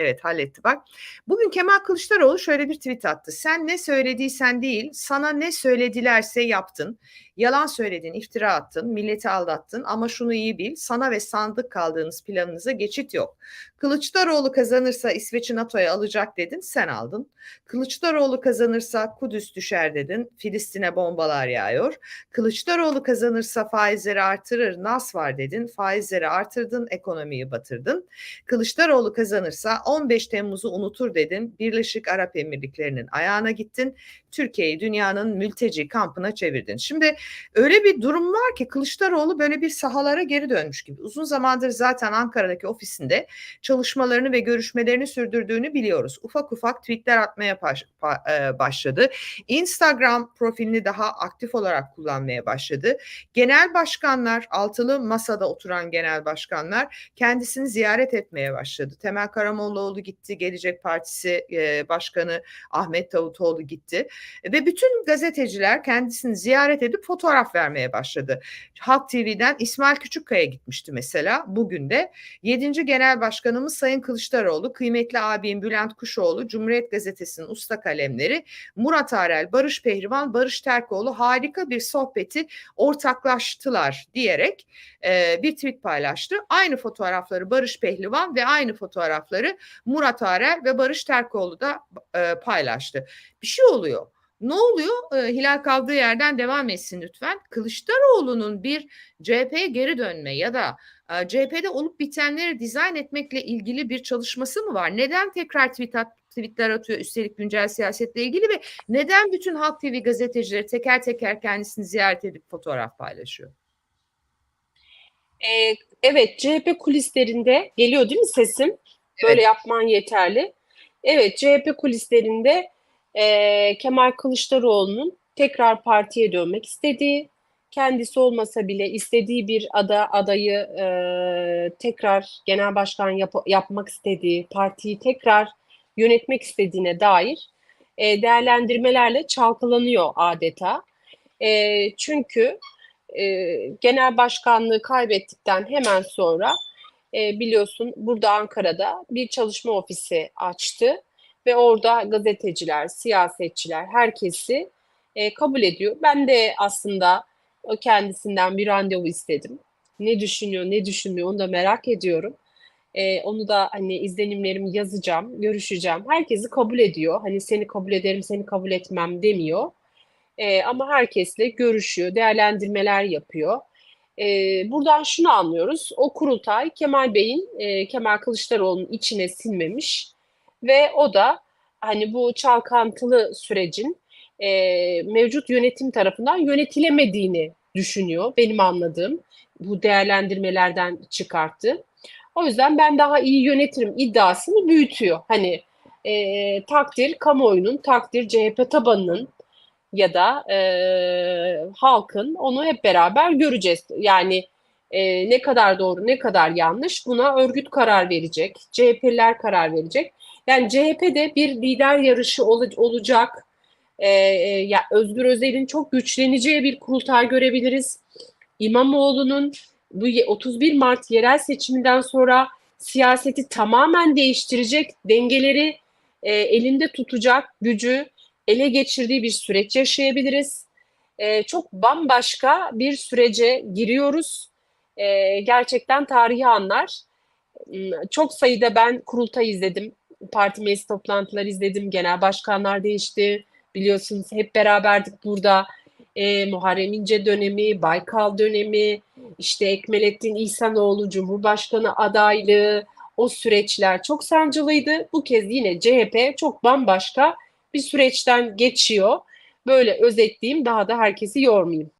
Evet halletti bak. Bugün Kemal Kılıçdaroğlu şöyle bir tweet attı. Sen ne söylediysen değil, sana ne söyledilerse yaptın. Yalan söyledin, iftira attın, milleti aldattın ama şunu iyi bil, sana ve sandık kaldığınız planınıza geçit yok. Kılıçdaroğlu kazanırsa İsveç'i NATO'ya alacak dedin, sen aldın. Kılıçdaroğlu kazanırsa Kudüs düşer dedin, Filistin'e bombalar yağıyor. Kılıçdaroğlu kazanırsa faizleri artırır, nas var dedin, faizleri artırdın, ekonomiyi batırdın. Kılıçdaroğlu kazanırsa 15 Temmuz'u unutur dedin, Birleşik Arap Emirlikleri'nin ayağına gittin, Türkiye'yi dünyanın mülteci kampına çevirdin. Şimdi öyle bir durum var ki Kılıçdaroğlu böyle bir sahalara geri dönmüş gibi. Uzun zamandır zaten Ankara'daki ofisinde çalışmalarını ve görüşmelerini sürdürdüğünü biliyoruz. Ufak ufak tweetler atmaya e, başladı. Instagram profilini daha aktif olarak kullanmaya başladı. Genel başkanlar, altılı masada oturan genel başkanlar kendisini ziyaret etmeye başladı. Temel Karamollaoğlu gitti, Gelecek Partisi e, Başkanı Ahmet Davutoğlu gitti ve bütün gazeteciler kendisini ziyaret edip fotoğraf vermeye başladı. Halk TV'den İsmail Küçükkaya gitmişti mesela bugün de. 7. Genel Başkanımız Sayın Kılıçdaroğlu, kıymetli abim Bülent Kuşoğlu, Cumhuriyet Gazetesi'nin usta kalemleri, Murat Arel, Barış Pehlivan, Barış Terkoğlu harika bir sohbeti ortaklaştılar diyerek e, bir tweet paylaştı. Aynı fotoğrafları Barış Pehlivan ve aynı fotoğrafları Murat Arel ve Barış Terkoğlu da e, paylaştı. Bir şey oluyor. Ne oluyor? E, Hilal kaldığı yerden devam etsin lütfen. Kılıçdaroğlu'nun bir CHP'ye geri dönme ya da e, CHP'de olup bitenleri dizayn etmekle ilgili bir çalışması mı var? Neden tekrar tweet at, tweetler atıyor üstelik güncel siyasetle ilgili ve neden bütün Halk TV gazetecileri teker teker kendisini ziyaret edip fotoğraf paylaşıyor? Ee, evet CHP kulislerinde geliyor değil mi sesim? Böyle evet. yapman yeterli. Evet CHP kulislerinde e, Kemal Kılıçdaroğlu'nun tekrar partiye dönmek istediği, kendisi olmasa bile istediği bir ada adayı e, tekrar genel başkan yap, yapmak istediği, partiyi tekrar yönetmek istediğine dair e, değerlendirmelerle çalkalanıyor adeta. E, çünkü e, genel başkanlığı kaybettikten hemen sonra e, biliyorsun burada Ankara'da bir çalışma ofisi açtı ve orada gazeteciler, siyasetçiler herkesi e, kabul ediyor. Ben de aslında o kendisinden bir randevu istedim. Ne düşünüyor, ne düşünmüyor onu da merak ediyorum. E, onu da hani izlenimlerimi yazacağım, görüşeceğim. Herkesi kabul ediyor. Hani seni kabul ederim, seni kabul etmem demiyor. E, ama herkesle görüşüyor, değerlendirmeler yapıyor. E, buradan şunu anlıyoruz. O kurultay Kemal Bey'in, e, Kemal Kılıçdaroğlu'nun içine sinmemiş ve o da hani bu çalkantılı sürecin e, mevcut yönetim tarafından yönetilemediğini düşünüyor. Benim anladığım bu değerlendirmelerden çıkarttı. O yüzden ben daha iyi yönetirim iddiasını büyütüyor. Hani e, takdir kamuoyunun, takdir CHP tabanının ya da e, halkın onu hep beraber göreceğiz. Yani e, ne kadar doğru ne kadar yanlış buna örgüt karar verecek, CHP'liler karar verecek. Yani CHP'de bir lider yarışı ol, olacak. Ee, ya Özgür Özel'in çok güçleneceği bir kurultay görebiliriz. İmamoğlu'nun bu 31 Mart yerel seçiminden sonra siyaseti tamamen değiştirecek, dengeleri e, elinde tutacak gücü ele geçirdiği bir süreç yaşayabiliriz. E, çok bambaşka bir sürece giriyoruz. E, gerçekten tarihi anlar. Hmm, çok sayıda ben kurultay izledim parti meclis toplantıları izledim. Genel başkanlar değişti. Biliyorsunuz hep beraberdik burada. E, Muharrem İnce dönemi, Baykal dönemi, işte Ekmelettin İhsanoğlu Cumhurbaşkanı adaylığı, o süreçler çok sancılıydı. Bu kez yine CHP çok bambaşka bir süreçten geçiyor. Böyle özetleyeyim daha da herkesi yormayayım.